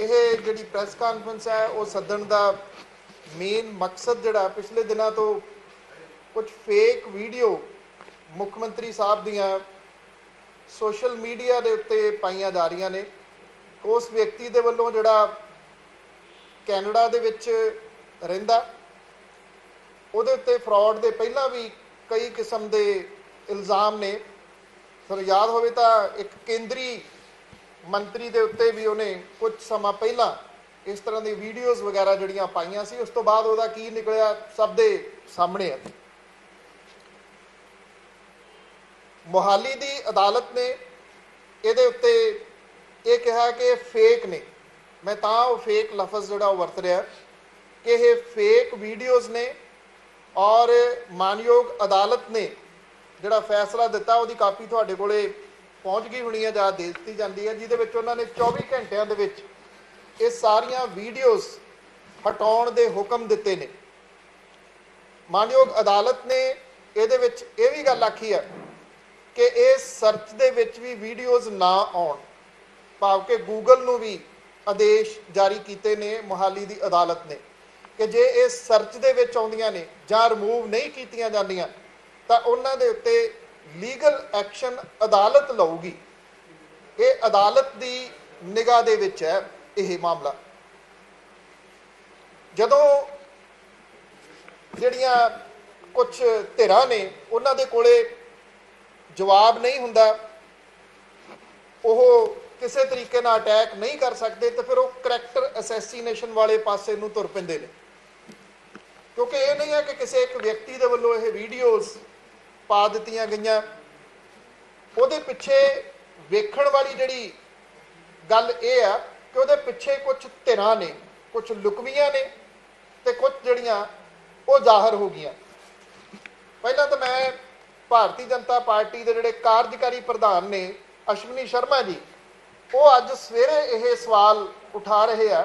ਇਹ ਜਿਹੜੀ press conference ਹੈ, ਉਹ ਸੱਦਣ ਦਾ ਮੇਨ ਮਕਸਦ ਜਿਹੜਾ ਪਿਛਲੇ ਦਿਨਾਂ ਤੋਂ ਕੁਝ ਫੇਕ ਵੀਡੀਓ ਮੁੱਖ ਮੰਤਰੀ ਸਾਹਿਬ ਦੀਆਂ ਸੋਸ਼ਲ ਮੀਡੀਆ ਦੇ ਉੱਤੇ ਪਾਈਆਂ ਜਾ ਰਹੀਆਂ ਨੇ। ਉਸ ਵਿਅਕਤੀ ਦੇ ਵੱਲੋਂ ਜਿਹੜਾ ਕੈਨੇਡਾ ਦੇ ਵਿੱਚ ਰਹਿੰਦਾ, ਉਹਦੇ ਉੱਤੇ ਫਰਾਡ ਦੇ ਪਹਿਲਾਂ ਵੀ ਕਈ ਕਿਸਮ ਦੇ ਇਲਜ਼ਾਮ ਨੇ। ਤੁਹਾਨੂੰ ਯਾਦ ਹੋਵੇ ਤਾਂ ਇੱਕ ਕੇਂਦਰੀ ਮੰਤਰੀ ਦੇ ਉੱਤੇ ਵੀ ਉਹਨੇ ਕੁਝ ਸਮਾਂ ਪਹਿਲਾਂ ਇਸ ਤਰ੍ਹਾਂ ਦੀ ਵੀਡੀਓਜ਼ ਵਗੈਰਾ ਜਿਹੜੀਆਂ ਪਾਈਆਂ ਸੀ, ਉਸ ਤੋਂ ਬਾਅਦ ਉਹਦਾ ਕੀ ਨਿਕਲਿਆ, ਸਭ ਦੇ ਸਾਹਮਣੇ ਹੈ ਮੋਹਾਲੀ ਦੀ ਅਦਾਲਤ ਨੇ ਇਹਦੇ ਉੱਤੇ ਇਹ ਕਿਹਾ ਕਿ ਫੇਕ ਨੇ। ਮੈਂ ਤਾਂ ਉਹ ਫੇਕ ਲਫ਼ਜ਼ ਜਿਹੜਾ ਉਹ ਵਰਤ ਰਿਹਾ, ਕਿ ਇਹ ਫੇਕ ਵੀਡੀਓਜ਼ ਨੇ ਔਰ ਮਾਨਯੋਗ ਅਦਾਲਤ ਨੇ ਜਿਹੜਾ ਫੈਸਲਾ ਦਿੱਤਾ, ਉਹਦੀ ਕਾਪੀ ਤੁਹਾਡੇ ਕੋਲੇ ਪਹੁੰਚ ਗਈ ਹੋਣੀ ਹੈ ਜਾਂ ਦੇ ਦਿੱਤੀ ਜਾਂਦੀ ਹੈ, ਜਿਹਦੇ ਵਿੱਚ ਉਹਨਾਂ ਨੇ 24 ਘੰਟਿਆਂ ਦੇ ਵਿੱਚ ਇਹ ਸਾਰੀਆਂ ਵੀਡੀਓਜ਼ ਹਟਾਉਣ ਦੇ ਹੁਕਮ ਦਿੱਤੇ ਨੇ। ਮਾਨਯੋਗ ਅਦਾਲਤ ਨੇ ਇਹਦੇ ਵਿੱਚ ਇਹ ਵੀ ਗੱਲ ਆਖੀ ਹੈ ਕਿ ਇਹ ਸਰਚ ਦੇ ਵਿੱਚ ਵੀ ਵੀਡੀਓਜ਼ ਨਾ ਆਉਣ। ਭਾਵ ਕਿ ਗੂਗਲ ਨੂੰ ਵੀ ਆਦੇਸ਼ ਜਾਰੀ ਕੀਤੇ ਨੇ ਮੁਹਾਲੀ ਦੀ ਅਦਾਲਤ ਨੇ ਕਿ ਜੇ ਇਹ ਸਰਚ ਦੇ ਵਿੱਚ ਆਉਂਦੀਆਂ ਨੇ ਜਾਂ ਰਿਮੂਵ ਨਹੀਂ ਕੀਤੀਆਂ ਜਾਂਦੀਆਂ, ਤਾਂ ਉਹਨਾਂ ਦੇ ਉੱਤੇ ਲੀਗਲ ਐਕਸ਼ਨ ਅਦਾਲਤ ਲਊਗੀ। ਇਹ ਅਦਾਲਤ ਦੀ ਨਿਗਾਹ ਦੇ ਵਿੱਚ ਹੈ ਇਹ ਮਾਮਲਾ। ਜਦੋਂ ਜਿਹੜੀਆਂ ਕੁਝ ਧਿਰਾਂ ਨੇ, ਉਹਨਾਂ ਦੇ ਕੋਲੇ ਜਵਾਬ ਨਹੀਂ ਹੁੰਦਾ, ਉਹ ਕਿਸੇ ਤਰੀਕੇ ਨਾਲ ਅਟੈਕ ਨਹੀਂ ਕਰ ਸਕਦੇ, ਤੇ ਫਿਰ ਉਹ ਕਰੈਕਟਰ ਅਸੈਸੀਨੇਸ਼ਨ ਵਾਲੇ ਪਾਸੇ ਨੂੰ ਤੁਰ ਪੈਂਦੇ ਨੇ। ਕਿਉਂਕਿ ਇਹ ਨਹੀਂ ਹੈ ਕਿ ਕਿਸੇ ਇੱਕ ਵਿਅਕਤੀ ਦੇ ਵੱਲੋਂ ਇਹ ਵੀਡੀਓਜ਼ ਪਾ ਦਿੱਤੀਆਂ ਗਈਆਂ। ਉਹਦੇ ਪਿੱਛੇ ਵੇਖਣ ਵਾਲੀ ਜਿਹੜੀ ਗੱਲ ਇਹ ਆ ਕਿ ਉਹਦੇ ਪਿੱਛੇ ਕੁਝ ਧਿਰਾਂ ਨੇ ਕੁਝ ਲੁਕਵੀਆਂ ਨੇ ਤੇ ਕੁਝ ਜਿਹੜੀਆਂ ਉਹ ਜ਼ਾਹਰ ਹੋ ਗਈਆਂ। ਪਹਿਲਾਂ ਤਾਂ ਮੈਂ ਭਾਰਤੀ ਜਨਤਾ ਪਾਰਟੀ ਦੇ ਜਿਹੜੇ ਕਾਰਜਕਾਰੀ ਪ੍ਰਧਾਨ ਨੇ, ਅਸ਼ਵਨੀ ਸ਼ਰਮਾ ਜੀ, ਉਹ ਅੱਜ ਸਵੇਰੇ ਇਹ ਸਵਾਲ ਉਠਾ ਰਹੇ ਆ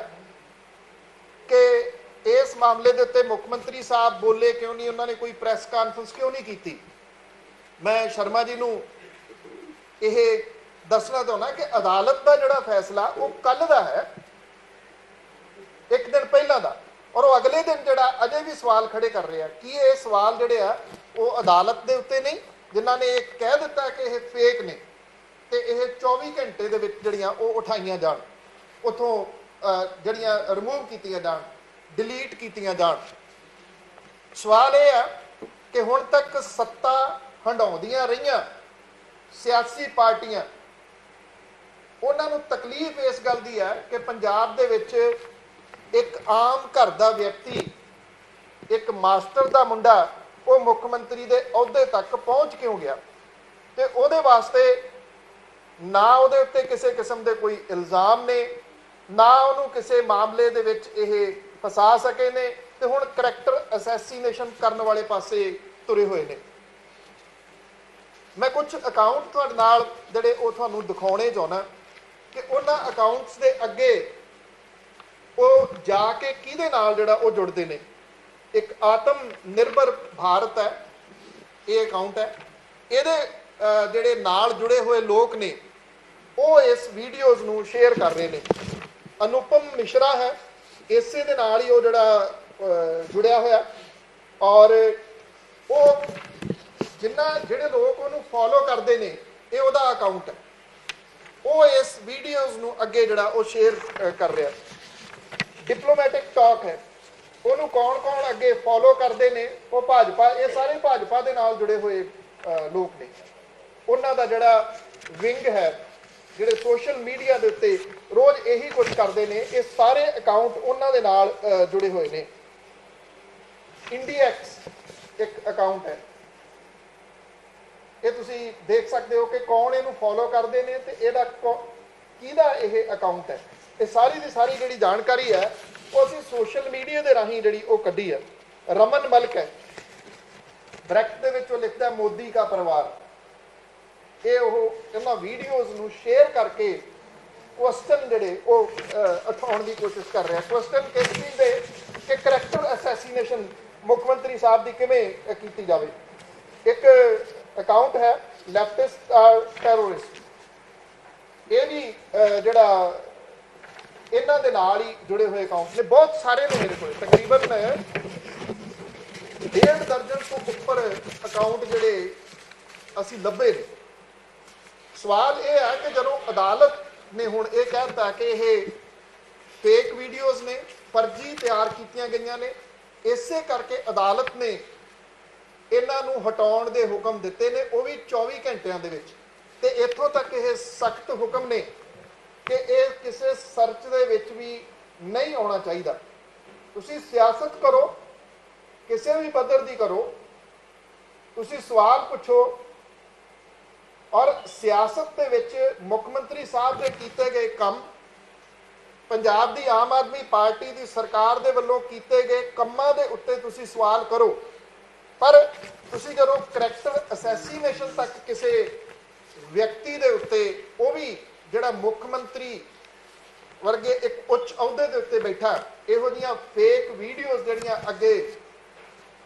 ਕਿ ਇਸ ਮਾਮਲੇ ਦੇ ਉੱਤੇ ਮੁੱਖ ਮੰਤਰੀ ਸਾਹਿਬ ਬੋਲੇ ਕਿਉਂ ਨਹੀਂ? ਉਹਨਾਂ ਨੇ ਕੋਈ ਪ੍ਰੈਸ ਕਾਨਫਰੰਸ ਕਿਉਂ ਨਹੀਂ ਕੀਤੀ? ਮੈਂ ਸ਼ਰਮਾ ਜੀ ਨੂੰ ਇਹ ਦੱਸਣਾ ਚਾਹੁੰਦਾ ਕਿ ਅਦਾਲਤ ਦਾ ਜਿਹੜਾ ਫੈਸਲਾ, ਉਹ ਕੱਲ ਦਾ ਹੈ, ਇੱਕ ਦਿਨ ਪਹਿਲਾਂ ਦਾ। ਔਰ ਉਹ ਅਗਲੇ ਦਿਨ ਜਿਹੜਾ ਅਜੇ ਵੀ ਸਵਾਲ ਖੜੇ ਕਰ ਰਿਹਾ। ਕੀ ਇਹ ਸਵਾਲ ਜਿਹੜੇ ਆ, ਉਹ ਅਦਾਲਤ ਦੇ ਉੱਤੇ ਨਹੀਂ, ਜਿਨ੍ਹਾਂ ਨੇ ਇਹ ਕਹਿ ਦਿੱਤਾ ਕਿ ਇਹ ਫੇਕ ਨੇ, ਤੇ ਇਹ 24 ਘੰਟੇ ਦੇ ਵਿੱਚ ਜਿਹੜੀਆਂ ਉਹ ਉਠਾਈਆਂ ਜਾਣ। ਉਥੋਂ ਜਿਹੜੀਆਂ ਰਿਮੂਵ ਕੀਤੀਆਂ ਜਾਣ ਡਿਲੀਟ ਕੀਤੀਆਂ ਜਾਣ। ਸਵਾਲ ਇਹ ਆ ਕਿ ਹੁਣ ਤੱਕ ਸੱਤਾ ਹੰਡਾਉਂਦੀਆਂ ਰਹੀਆਂ। ਸਿਆਸੀ ਪਾਰਟੀਆਂ। ਉਹਨਾਂ ਨੂੰ ਤਕਲੀਫ ਇਸ ਗੱਲ ਦੀ ਹੈ ਕਿ ਪੰਜਾਬ ਦੇ ਵਿੱਚ ਇੱਕ ਆਮ ਘਰ ਦਾ ਵਿਅਕਤੀ, ਇੱਕ ਮਾਸਟਰ ਦਾ ਮੁੰਡਾ, ਉਹ ਮੁੱਖ ਮੰਤਰੀ ਦੇ ਅਹੁਦੇ ਤੱਕ ਪਹੁੰਚ ਕਿਉਂ ਗਿਆ? ਤੇ ਉਹਦੇ ਵਾਸਤੇ ਨਾ ਉਹਦੇ ਉੱਤੇ ਕਿਸੇ ਕਿਸਮ ਦੇ ਕੋਈ ਇਲਜ਼ਾਮ ਨੇ, ਨਾ ਉਹਨੂੰ ਕਿਸੇ ਮਾਮਲੇ ਦੇ ਵਿੱਚ ਇਹ ਫਸਾ ਸਕੇ ਨੇ ਤੇ ਹੁਣ ਕਰੈਕਟਰ ਅਸੈਸੀਨੇਸ਼ਨ ਕਰਨ ਵਾਲੇ ਪਾਸੇ ਤੁਰੇ ਹੋਏ ਨੇ। ਮੈਂ ਕੁਝ ਅਕਾਊਂਟ ਤੁਹਾਡੇ ਨਾਲ ਜਿਹੜੇ ਉਹ ਤੁਹਾਨੂੰ ਦਿਖਾਉਣੇ ਚਾਹੁੰਦਾ ਕਿ ਉਹਨਾਂ ਅਕਾਊਂਟਸ ਦੇ ਅੱਗੇ ਉਹ ਜਾ ਕੇ ਕਿਹਦੇ ਨਾਲ ਜਿਹੜਾ ਉਹ ਜੁੜਦੇ ਨੇ? ਇੱਕ ਆਤਮ ਨਿਰਭਰ ਭਾਰਤ ਹੈ, ਇਹ ਅਕਾਊਂਟ ਹੈ। ਇਹਦੇ ਜਿਹੜੇ ਨਾਲ ਜੁੜੇ ਹੋਏ ਲੋਕ ਨੇ, ਉਹ ਇਸ ਵੀਡੀਓਜ਼ ਨੂੰ ਸ਼ੇਅਰ ਕਰ ਰਹੇ ਨੇ। ਅਨੁਪਮ ਮਿਸ਼ਰਾ ਹੈ, ਇਸੇ ਦੇ ਨਾਲ ਹੀ ਉਹ ਜਿਹੜਾ ਜੁੜਿਆ ਹੋਇਆ। ਔਰ ਉਹ ਜਿੰਨਾ ਜਿਹੜੇ ਲੋਕ ਉਹਨੂੰ ਫੋਲੋ ਕਰਦੇ ਨੇ, ਇਹ ਉਹਦਾ ਅਕਾਊਂਟ ਹੈ। ਉਹ ਇਸ ਵੀਡੀਓਜ਼ ਨੂੰ ਅੱਗੇ ਜਿਹੜਾ ਉਹ ਸ਼ੇਅਰ ਕਰ ਰਿਹਾ। ਡਿਪਲੋਮੈਟਿਕ ਟਾਕ ਹੈ। ਉਹਨੂੰ ਕੌਣ ਕੌਣ ਅੱਗੇ ਫੋਲੋ ਕਰਦੇ ਨੇ, ਉਹ ਭਾਜਪਾ, ਇਹ ਸਾਰੇ ਭਾਜਪਾ ਦੇ ਨਾਲ ਜੁੜੇ ਹੋਏ ਲੋਕ ਨੇ। ਉਹਨਾਂ ਦਾ ਜਿਹੜਾ ਵਿੰਗ ਹੈ, ਜਿਹੜੇ ਸੋਸ਼ਲ ਮੀਡੀਆ ਦੇ ਉੱਤੇ ਰੋਜ਼ ਇਹੀ ਕੁਝ ਕਰਦੇ ਨੇ, ਇਹ ਸਾਰੇ ਅਕਾਊਂਟ ਉਹਨਾਂ ਦੇ ਨਾਲ ਜੁੜੇ ਹੋਏ ਨੇ। ਇੰਡੀਐਕਸ ਇੱਕ ਅਕਾਊਂਟ ਹੈ। ਇਹ ਤੁਸੀਂ ਦੇਖ ਸਕਦੇ ਹੋ ਕਿ ਕੌਣ ਇਹਨੂੰ ਫੋਲੋ ਕਰਦੇ ਨੇ ਤੇ ਇਹਦਾ ਕਿਹਦਾ ਇਹ ਅਕਾਊਂਟ ਹੈ? ਇਹ ਸਾਰੀ ਦੀ ਸਾਰੀ ਜਿਹੜੀ ਜਾਣਕਾਰੀ ਹੈ, ਉਹ ਅਸੀਂ ਸੋਸ਼ਲ ਮੀਡੀਆ ਦੇ ਰਾਹੀਂ ਜਿਹੜੀ ਉਹ ਕੱਢੀ ਹੈ। ਰਮਨ ਮਲਕ ਹੈ। ਬ੍ਰੈਕਟ ਦੇ ਵਿੱਚ ਉਹ ਲਿਖਦਾ ਮੋਦੀ ਦਾ ਪਰਿਵਾਰ। ਇਹ ਉਹ ਇਹਨਾਂ ਵੀਡੀਓਜ਼ ਨੂੰ ਸ਼ੇਅਰ ਕਰਕੇ ਕੁਐਸਚਨ ਜਿਹੜੇ ਉਹ ਉਠਾਉਣ ਦੀ ਕੋਸ਼ਿਸ਼ ਕਰ ਰਿਹਾ। ਕੁਐਸਚਨ ਕਿਸ ਦੇ ਕਿ ਕਰੈਕਟਰ ਅਸੈਸੀਨੇਸ਼ਨ ਮੁੱਖ ਮੰਤਰੀ ਸਾਹਿਬ ਦੀ ਕਿਵੇਂ ਕੀਤੀ ਜਾਵੇ? ਇੱਕ ਅਕਾਊਂਟ ਹੈ ਲੈਫਟਿਸਟ ਟੈਰੋਰਿਸਟ ਇਹ ਵੀ ਜਿਹੜਾ, ਇਹਨਾਂ ਦੇ ਨਾਲ ਹੀ ਜੁੜੇ ਹੋਏ ਅਕਾਊਂਟ ਨੇ, ਬਹੁਤ ਸਾਰੇ ਨੇ ਮੇਰੇ ਕੋਲ। ਤਕਰੀਬਨ ਡੇਢ ਦਰਜਨ ਤੋਂ ਉੱਪਰ ਅਕਾਊਂਟ ਜਿਹੜੇ ਅਸੀਂ ਲੱਭੇ ਨੇ। ਸਵਾਲ ਇਹ ਹੈ ਕਿ ਜਦੋਂ ਅਦਾਲਤ ਨੇ ਹੁਣ ਇਹ ਕਹਿਤਾ ਕਿ ਇਹ ਫੇਕ ਵੀਡੀਓਜ਼ ਨੇ, ਫਰਜ਼ੀ ਤਿਆਰ ਕੀਤੀਆਂ ਗਈਆਂ ਨੇ, ਇਸੇ ਕਰਕੇ ਅਦਾਲਤ ਨੇ ਇਹਨਾਂ ਨੂੰ ਹਟਾਉਣ ਦੇ ਹੁਕਮ ਦਿੱਤੇ ਨੇ ਉਹ ਵੀ 24 ਘੰਟਿਆਂ ਦੇ ਵਿੱਚ। ਤੇ ਇੱਥੋਂ ਤੱਕ ਇਹ ਸਖਤ ਹੁਕਮ ਨੇ ਕਿ ਇਹ ਕਿਸੇ ਸਰਚ ਦੇ ਵਿੱਚ ਵੀ ਨਹੀਂ ਆਉਣਾ ਚਾਹੀਦਾ। ਤੁਸੀਂ ਸਿਆਸਤ ਕਰੋ, ਕਿਸੇ ਵੀ ਪੱਧਰ ਦੀ ਕਰੋ, ਤੁਸੀਂ ਸਵਾਲ ਪੁੱਛੋ ਔਰ ਸਿਆਸਤ ਦੇ ਵਿੱਚ ਮੁੱਖ ਮੰਤਰੀ ਸਾਹਿਬ ਦੇ ਕੀਤੇ ਗਏ ਕੰਮ, ਪੰਜਾਬ ਦੀ ਆਮ ਆਦਮੀ ਪਾਰਟੀ ਦੀ ਸਰਕਾਰ ਦੇ ਵੱਲੋਂ ਕੀਤੇ ਗਏ ਕੰਮਾਂ ਦੇ ਉੱਤੇ ਤੁਸੀਂ ਸਵਾਲ ਕਰੋ। ਪਰ ਤੁਸੀਂ ਜਦੋਂ ਕਰੈਕਟਰ ਅਸੈਸੀਨੇਸ਼ਨ ਤੱਕ ਕਿਸੇ ਵਿਅਕਤੀ ਦੇ ਉੱਤੇ, ਉਹ ਵੀ ਜਿਹੜਾ ਮੁੱਖ ਮੰਤਰੀ ਵਰਗੇ ਇੱਕ ਉੱਚ ਅਹੁਦੇ ਦੇ ਉੱਤੇ ਬੈਠਾ, ਇਹੋ ਜੀਆਂ ਫੇਕ ਵੀਡੀਓਜ਼ ਜਿਹੜੀਆਂ ਅੱਗੇ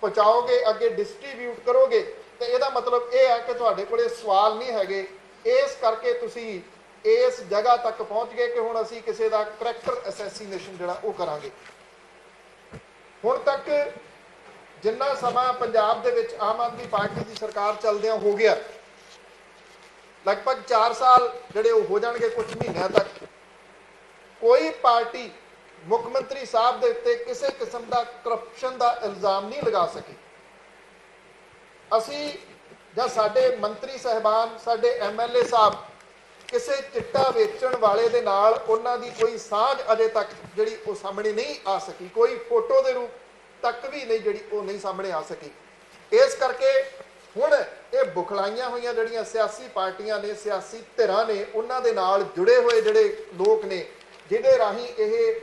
ਪਹੁੰਚਾਓਗੇ, ਅੱਗੇ ਡਿਸਟ੍ਰੀਬਿਊਟ ਕਰੋਗੇ, ਤੇ ਇਹਦਾ ਮਤਲਬ ਇਹ ਹੈ ਕਿ ਤੁਹਾਡੇ ਕੋਲੇ ਸਵਾਲ ਨਹੀਂ ਹੈਗੇ। ਇਸ ਕਰਕੇ ਤੁਸੀਂ ਇਸ ਜਗ੍ਹਾ ਤੱਕ ਪਹੁੰਚ ਗਏ ਕਿ ਹੁਣ ਅਸੀਂ ਕਿਸੇ ਦਾ ਕਰੈਕਟਰ ਅਸੈਸੀਨੇਸ਼ਨ ਜਿਹੜਾ ਉਹ ਕਰਾਂਗੇ। ਹੁਣ ਤੱਕ ਜਿੰਨਾ ਸਮਾਂ ਪੰਜਾਬ ਦੇ ਵਿੱਚ ਆਮ ਆਦਮੀ ਪਾਰਟੀ ਦੀ ਸਰਕਾਰ ਚੱਲਦਿਆਂ ਹੋ ਗਿਆ, ਲਗਭਗ 4 ਸਾਲ ਜਿਹੜੇ ਉਹ ਹੋ ਜਾਣਗੇ ਕੁਝ ਮਹੀਨਿਆਂ ਤੱਕ, ਕੋਈ ਪਾਰਟੀ ਮੁੱਖ ਮੰਤਰੀ ਸਾਹਿਬ ਦੇ ਉੱਤੇ ਕਿਸੇ ਕਿਸਮ ਦਾ ਕਰਪਸ਼ਨ ਦਾ ਇਲਜ਼ਾਮ ਨਹੀਂ ਲਗਾ ਸਕੀ। ਅਸੀਂ ਜਾਂ ਸਾਡੇ ਮੰਤਰੀ ਸਹਿਬਾਨ, ਸਾਡੇ ਐਮਐਲਏ ਸਾਹਿਬ ਕਿਸੇ ਚਿੱਟਾ ਵੇਚਣ ਵਾਲੇ ਦੇ ਨਾਲ ਉਹਨਾਂ ਦੀ ਕੋਈ ਸਾਂਝ ਅਜੇ ਤੱਕ ਜਿਹੜੀ ਉਹ ਸਾਹਮਣੇ ਨਹੀਂ ਆ ਸਕੀ। ਕੋਈ ਫੋਟੋ ਦੇ ਰੂਪ ਤੱਕ ਵੀ ਨਹੀਂ ਜਿਹੜੀ ਉਹ ਨਹੀਂ ਸਾਹਮਣੇ ਆ ਸਕੀ। ਇਸ ਕਰਕੇ ਹੁਣ ਇਹ ਬੁਖਲਾਈਆਂ ਹੋਈਆਂ ਜਿਹੜੀਆਂ ਸਿਆਸੀ ਪਾਰਟੀਆਂ ਨੇ, ਸਿਆਸੀ ਧਿਰਾਂ ਨੇ, ਉਹਨਾਂ ਦੇ ਨਾਲ ਜੁੜੇ ਹੋਏ ਜਿਹੜੇ ਲੋਕ ਨੇ, ਜਿਹਦੇ ਰਾਹੀਂ ਇਹ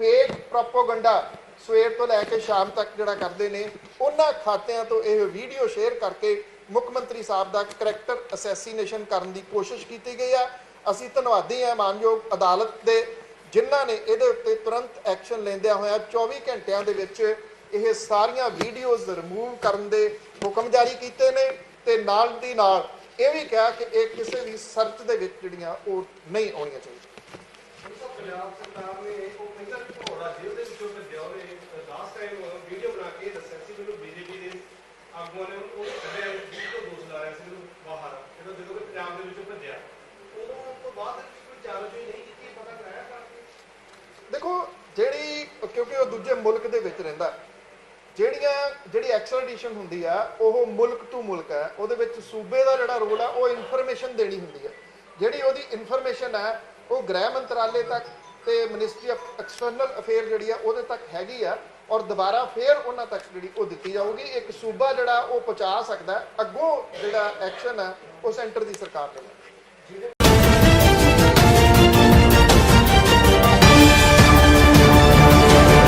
ਫੇਕ ਪ੍ਰੋਪਗੈਂਡਾ ਸਵੇਰ ਤੋਂ ਲੈ ਕੇ ਸ਼ਾਮ ਤੱਕ ਜਿਹੜਾ ਕਰਦੇ ਨੇ, ਉਹਨਾਂ ਖਾਤਿਆਂ ਤੋਂ ਇਹ ਵੀਡੀਓ ਸ਼ੇਅਰ ਕਰਕੇ ਮੁੱਖ ਮੰਤਰੀ ਸਾਹਿਬ ਦਾ ਕਰੈਕਟਰ ਅਸੈਸੀਨੇਸ਼ਨ ਕਰਨ ਦੀ ਕੋਸ਼ਿਸ਼ ਕੀਤੀ ਗਈ ਆ। ਅਸੀਂ ਧੰਨਵਾਦੀ ਹਾਂ ਮਾਨਯੋਗ ਅਦਾਲਤ ਦੇ, ਜਿਨ੍ਹਾਂ ਨੇ ਇਹਦੇ ਉੱਤੇ ਤੁਰੰਤ ਐਕਸ਼ਨ ਲੈਂਦਿਆਂ ਹੋਇਆ 24 ਘੰਟਿਆਂ ਦੇ ਵਿੱਚ ਇਹ ਸਾਰੀਆਂ ਵੀਡੀਓਜ਼ ਰਿਮੂਵ ਕਰਨ ਦੇ ਹੁਕਮ ਜਾਰੀ ਕੀਤੇ ਨੇ ਤੇ ਨਾਲ ਦੀ ਨਾਲ ਇਹ ਵੀ ਕਿਹਾ ਕਿ ਇਹ ਕਿਸੇ ਵੀ ਸਰਚ ਦੇ ਵਿੱਚ ਜਿਹੜੀਆਂ ਉਹ ਨਹੀਂ ਆਉਣੀਆਂ ਚਾਹੀਦੀਆਂ। ਪੰਜਾਬ ਸਰਕਾਰ ਨੇ ਉਹ ਕਹਿੰਦਾ ਘੋੜਾ ਜੇਲ੍ਹ ਦੇ ਵਿੱਚੋਂ ਭੱਜਿਆ ਉਹਨੇ ਲਾਸਟ ਟਾਈਮ ਵੀਡੀਓ ਬਣਾ ਕੇ ਦੱਸਿਆ ਸੀ ਮੈਨੂੰ ਬੀਜੇਪੀ ਦੇ ਆਗੂਆਂ ਨੇ ਉਹ ਕੱਢਿਆ ਤੋਂ ਦੋਸ਼ ਲਾ ਰਿਹਾ ਸੀ ਉਹਨੂੰ ਬਾਹਰ। ਜਦੋਂ ਜਦੋਂ ਕਿ ਪੰਜਾਬ ਦੇ ਵਿੱਚੋਂ ਭੱਜਿਆ ਉਦੋਂ ਤੋਂ ਬਾਅਦ ਕੋਈ ਚਾਰਜੋਈ ਨਹੀਂ ਕੀਤੀ ਪਤਾ ਕਰਾਇਆ ਕਰਕੇ ਦੇਖੋ ਜਿਹੜੀ ਕਿਉਂਕਿ ਉਹ ਦੂਜੇ ਮੁਲਕ ਦੇ ਵਿੱਚ ਰਹਿੰਦਾ ਜਿਹੜੀਆਂ ਜਿਹੜੀ ਐਕਸਟ੍ਰੈਡੀਸ਼ਨ ਹੁੰਦੀ ਆ, ਉਹ ਮੁਲਕ ਤੋਂ ਮੁਲਕ ਹੈ। ਉਹਦੇ ਵਿੱਚ ਸੂਬੇ ਦਾ ਜਿਹੜਾ ਰੋਲ ਆ, ਉਹ ਇਨਫੋਰਮੇਸ਼ਨ ਦੇਣੀ ਹੁੰਦੀ ਹੈ ਜਿਹੜੀ ਉਹਦੀ ਇਨਫੋਰਮੇਸ਼ਨ ਹੈ ਉਹ ਗ੍ਰਹਿ ਮੰਤਰਾਲੇ ਤੱਕ ਤੇ ਮਿਨਿਸਟਰੀ ਆਫ ਐਕਸਟਰਨਲ ਅਫੇਅਰ ਜਿਹੜੀ ਆ, ਉਹਦੇ ਤੱਕ ਹੈਗੀ ਆ ਔਰ ਦੁਬਾਰਾ ਫੇਰ ਉਹਨਾਂ ਤੱਕ ਜਿਹੜੀ ਉਹ ਦਿੱਤੀ ਜਾਊਗੀ। ਇੱਕ ਸੂਬਾ ਜਿਹੜਾ, ਉਹ ਪਹੁੰਚਾ ਸਕਦਾ ਅੱਗੋਂ ਜਿਹੜਾ ਐਕਸ਼ਨ ਹੈ ਉਹ ਸੈਂਟਰ ਦੀ ਸਰਕਾਰ ਦਾ ਹੈ